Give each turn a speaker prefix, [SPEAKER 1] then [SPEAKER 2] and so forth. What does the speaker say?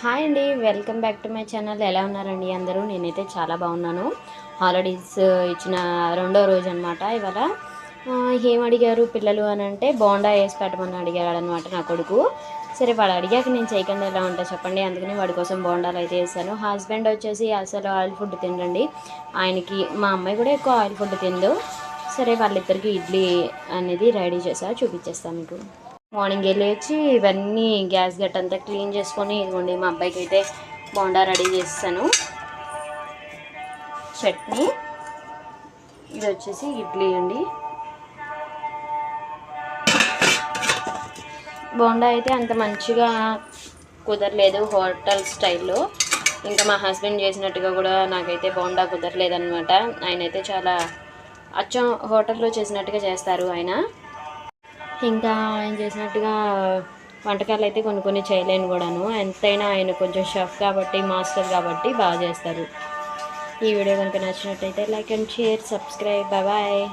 [SPEAKER 1] Hi అండి welcome back to my channel. ఎలా ఉన్నారండి అందరూ? నేనైతే చాలా బాగున్నాను. హాలిడేస్ ఇచ్చిన రెండో రోజు అనమాట ఇవాళ. ఏం అడిగారు పిల్లలు అని అంటే బోండా వేసి పెట్టమని అడిగాడు అనమాట నా కొడుకు. సరే వాడు అడిగాక నేను చేయకుండా ఎలా ఉంటా చెప్పండి. అందుకని వాడి కోసం బోండాలు అయితే వేసాను. హస్బెండ్ వచ్చేసి అసలు ఆయిల్ ఫుడ్ తినండి ఆయనకి మా అమ్మాయి కూడా ఎక్కువ ఆయిల్ ఫుడ్ తిందు సరే వాళ్ళిద్దరికి ఇడ్లీ అనేది రెడీ చేసా చూపించేస్తాను మీకు. మార్నింగ్ వెళ్ళి వచ్చి ఇవన్నీ గ్యాస్ గట్ అంతా క్లీన్ చేసుకొని ఇదిగోండి మా అబ్బాయికి అయితే బోండా రెడీ చేస్తాను. చట్నీ. ఇది వచ్చేసి ఇడ్లీ అండి. బోండా అయితే అంత మంచిగా కుదరలేదు హోటల్ స్టైల్లో. ఇంకా మా హస్బెండ్ చేసినట్టుగా కూడా నాకైతే బోండా కుదరలేదనమాట ఆయన అయితే చాలా అచ్చం హోటల్లో చేసినట్టుగా చేస్తారు ఆయన. ఇంకా ఆయన చేసినట్టుగా వంటకాలు అయితే కొన్ని కొన్ని చేయలేను కూడాను. ఎంతైనా ఆయన కొంచెం షెఫ్ కాబట్టి మాస్టర్ కాబట్టి బాగా చేస్తారు. ఈ వీడియో కనుక నచ్చినట్టయితే like and share subscribe bye